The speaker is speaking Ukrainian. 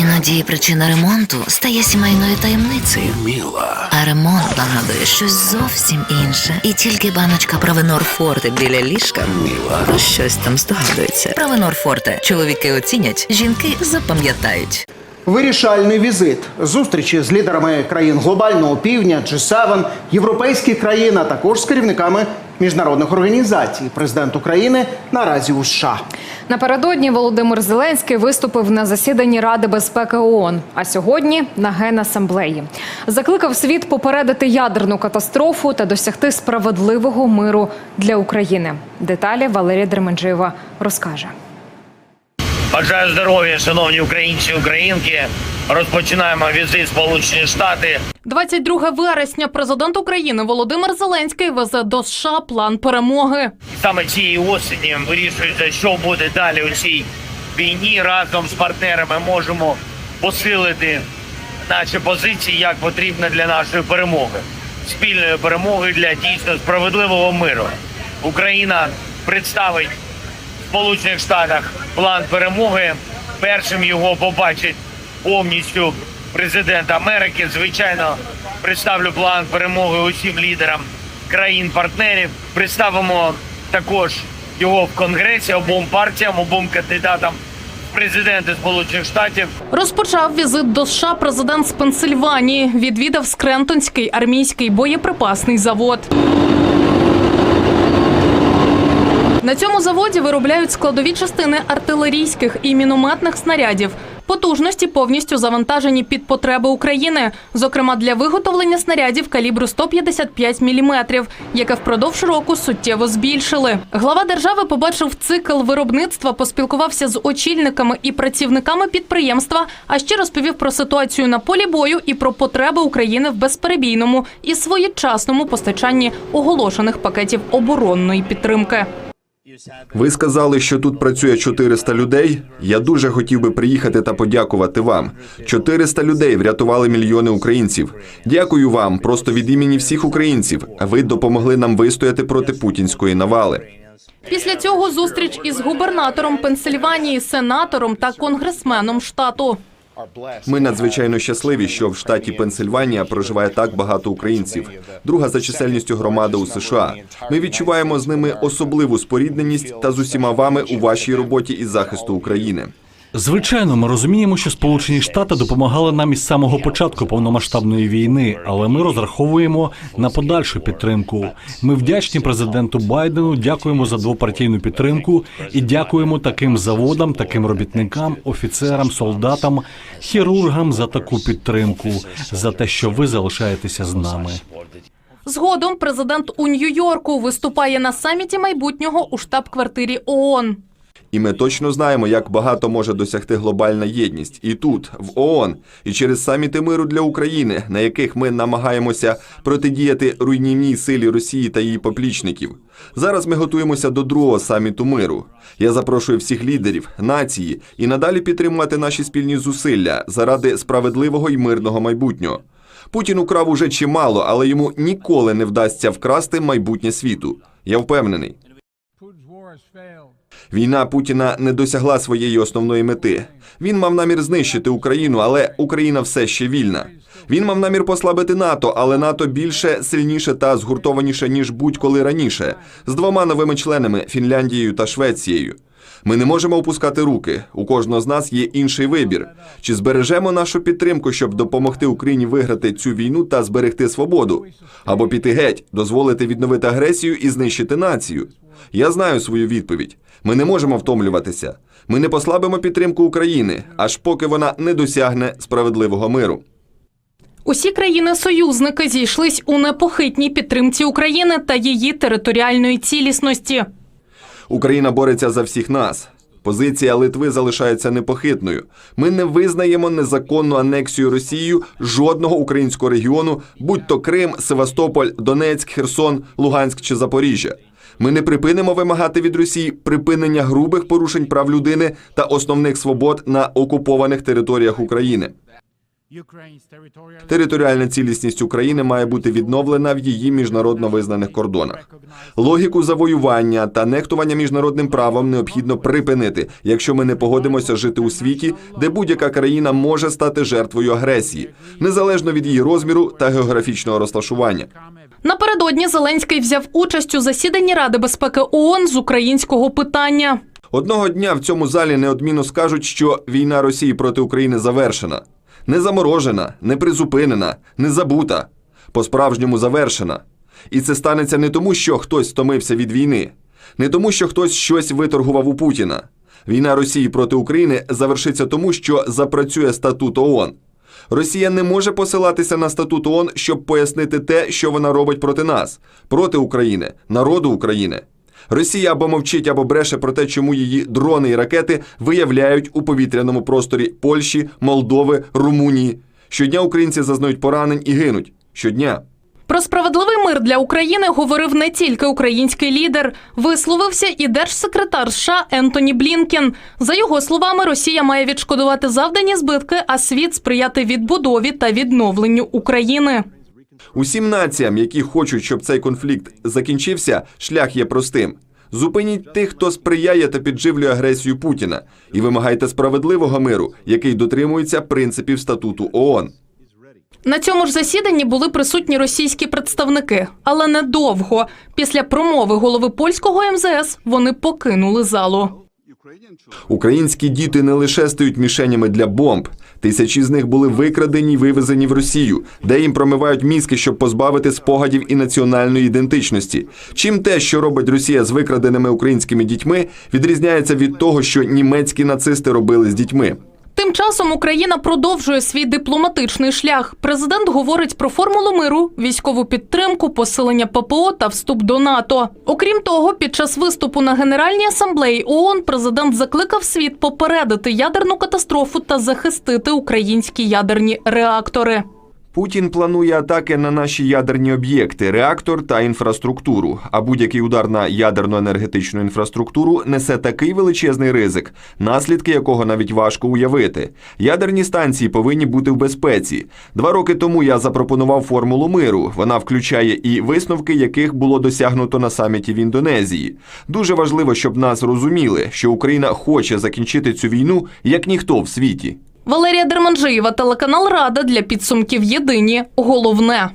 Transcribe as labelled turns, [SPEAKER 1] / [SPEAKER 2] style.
[SPEAKER 1] Іноді причина ремонту стає сімейною таємницею.
[SPEAKER 2] Міла.
[SPEAKER 1] А ремонт нагадує щось зовсім інше. І тільки баночка Провенор Форте біля ліжка
[SPEAKER 2] Міла.
[SPEAKER 1] про щось там здогадується. Провенор Форте. Чоловіки оцінять, жінки запам'ятають.
[SPEAKER 3] Вирішальний візит зустрічі з лідерами країн глобального півдня, G7, європейських країн, а також з керівниками міжнародних організацій. Президент України наразі у США.
[SPEAKER 4] Напередодні Володимир Зеленський виступив на засіданні Ради безпеки ООН, а сьогодні на генасамблеї. Закликав світ попередити ядерну катастрофу та досягти справедливого миру для України. Деталі Валерія Дерменджиєва розкаже.
[SPEAKER 5] Бажаю здоров'я, шановні українці і українки. Розпочинаємо візит Сполучені Штати.
[SPEAKER 6] 22 вересня президент України Володимир Зеленський везе до США план перемоги.
[SPEAKER 5] Саме цієї осені вирішується, що буде далі у цій війні. Разом з партнерами можемо посилити наші позиції як потрібно для нашої перемоги, спільної перемоги для дійсно справедливого миру. Україна представить в Сполучених Штатах план перемоги. Першим його побачить повністю президент Америки. Звичайно, представлю план перемоги усім лідерам країн-партнерів. Представимо також його в конгресі обом партіям, обом кандидатам президенти Сполучених Штатів.
[SPEAKER 6] Розпочав візит до США президент з Пенсильванії. Відвідав Скрентонський армійський боєприпасний завод. На цьому заводі виробляють складові частини артилерійських і мінометних снарядів. Потужності повністю завантажені під потреби України, зокрема для виготовлення снарядів калібру 155 мм, яке впродовж року суттєво збільшили. Глава держави побачив цикл виробництва, поспілкувався з очільниками і працівниками підприємства, а ще розповів про ситуацію на полі бою і про потреби України в безперебійному і своєчасному постачанні оголошених пакетів оборонної підтримки.
[SPEAKER 7] Ви сказали, що тут працює 400 людей. Я дуже хотів би приїхати та подякувати вам. 400 людей врятували мільйони українців. Дякую вам просто від імені всіх українців. Ви допомогли нам вистояти проти путінської навали.
[SPEAKER 6] Після цього зустріч із губернатором Пенсильванії, сенатором та конгресменом штату.
[SPEAKER 7] Ми надзвичайно щасливі, що в штаті Пенсильванія проживає так багато українців. Друга за чисельністю громада у США. Ми відчуваємо з ними особливу спорідненість та з усіма вами у вашій роботі із захисту України.
[SPEAKER 8] Звичайно, ми розуміємо, що Сполучені Штати допомагали нам із самого початку повномасштабної війни, але ми розраховуємо на подальшу підтримку. Ми вдячні президенту Байдену, дякуємо за двопартійну підтримку і дякуємо таким заводам, таким робітникам, офіцерам, солдатам, хірургам за таку підтримку, за те, що ви залишаєтеся з нами.
[SPEAKER 6] Згодом президент у Нью-Йорку виступає на саміті майбутнього у штаб-квартирі ООН.
[SPEAKER 7] І ми точно знаємо, як багато може досягти глобальна єдність і тут, в ООН, і через саміти миру для України, на яких ми намагаємося протидіяти руйнівній силі Росії та її поплічників. Зараз ми готуємося до другого саміту миру. Я запрошую всіх лідерів, нації і надалі підтримувати наші спільні зусилля заради справедливого і мирного майбутнього. Путін украв уже чимало, але йому ніколи не вдасться вкрасти майбутнє світу. Я впевнений. Війна Путіна не досягла своєї основної мети. Він мав намір знищити Україну, але Україна все ще вільна. Він мав намір послабити НАТО, але НАТО більше, сильніше та згуртованіше ніж будь-коли раніше, з двома новими членами Фінляндією та Швецією. Ми не можемо опускати руки. У кожного з нас є інший вибір: чи збережемо нашу підтримку, щоб допомогти Україні виграти цю війну та зберегти свободу, або піти геть, дозволити відновити агресію і знищити націю. Я знаю свою відповідь. Ми не можемо втомлюватися. Ми не послабимо підтримку України, аж поки вона не досягне справедливого миру.
[SPEAKER 6] Усі країни-союзники зійшлись у непохитній підтримці України та її територіальної цілісності.
[SPEAKER 7] Україна бореться за всіх нас. Позиція Литви залишається непохитною. Ми не визнаємо незаконну анексію Росією жодного українського регіону, будь то Крим, Севастополь, Донецьк, Херсон, Луганськ чи Запоріжжя. Ми не припинимо вимагати від Росії припинення грубих порушень прав людини та основних свобод на окупованих територіях України. Територіальна цілісність України має бути відновлена в її міжнародно визнаних кордонах. Логіку завоювання та нехтування міжнародним правом необхідно припинити, якщо ми не погодимося жити у світі, де будь-яка країна може стати жертвою агресії, незалежно від її розміру та географічного розташування.
[SPEAKER 6] Напередодні Зеленський взяв участь у засіданні Ради безпеки ООН з українського питання.
[SPEAKER 7] Одного дня в цьому залі неодмінно скажуть, що війна Росії проти України завершена, не заморожена, не призупинена, не забута, по-справжньому завершена. І це станеться не тому, що хтось стомився від війни, не тому, що хтось щось виторгував у Путіна. Війна Росії проти України завершиться тому, що запрацює статут ООН. Росія не може посилатися на статут ООН, щоб пояснити те, що вона робить проти нас, проти України, народу України. Росія або мовчить, або бреше про те, чому її дрони і ракети виявляють у повітряному просторі Польщі, Молдови, Румунії. Щодня українці зазнають поранень і гинуть. Щодня.
[SPEAKER 6] Про справедливий мир для України говорив не тільки український лідер, висловився і держсекретар США Ентоні Блінкен. За його словами, Росія має відшкодувати завдані збитки, а світ сприяти відбудові та відновленню України.
[SPEAKER 7] Усім націям, які хочуть, щоб цей конфлікт закінчився, шлях є простим. Зупиніть тих, хто сприяє та підживлює агресію Путіна, і вимагайте справедливого миру, який дотримується принципів статуту ООН.
[SPEAKER 6] На цьому ж засіданні були присутні російські представники, але недовго. Після промови голови польського МЗС вони покинули залу.
[SPEAKER 7] Українські діти не лише стають мішенями для бомб. Тисячі з них були викрадені й вивезені в Росію, де їм промивають мізки, щоб позбавити спогадів і національної ідентичності. Чим те, що робить Росія з викраденими українськими дітьми, відрізняється від того, що німецькі нацисти робили з дітьми.
[SPEAKER 6] Тим часом Україна продовжує свій дипломатичний шлях. Президент говорить про формулу миру, військову підтримку, посилення ППО та вступ до НАТО. Окрім того, під час виступу на Генеральній асамблеї ООН президент закликав світ попередити ядерну катастрофу та захистити українські ядерні реактори.
[SPEAKER 7] Путін планує атаки на наші ядерні об'єкти, реактор та інфраструктуру. А будь-який удар на ядерну енергетичну інфраструктуру несе такий величезний ризик, наслідки якого навіть важко уявити. Ядерні станції повинні бути в безпеці. Два роки тому я запропонував формулу миру. Вона включає і висновки, яких було досягнуто на саміті в Індонезії. Дуже важливо, щоб нас розуміли, що Україна хоче закінчити цю війну як ніхто в світі.
[SPEAKER 6] Валерія Дерманжиєва, телеканал Рада для підсумків Єдині. Головне.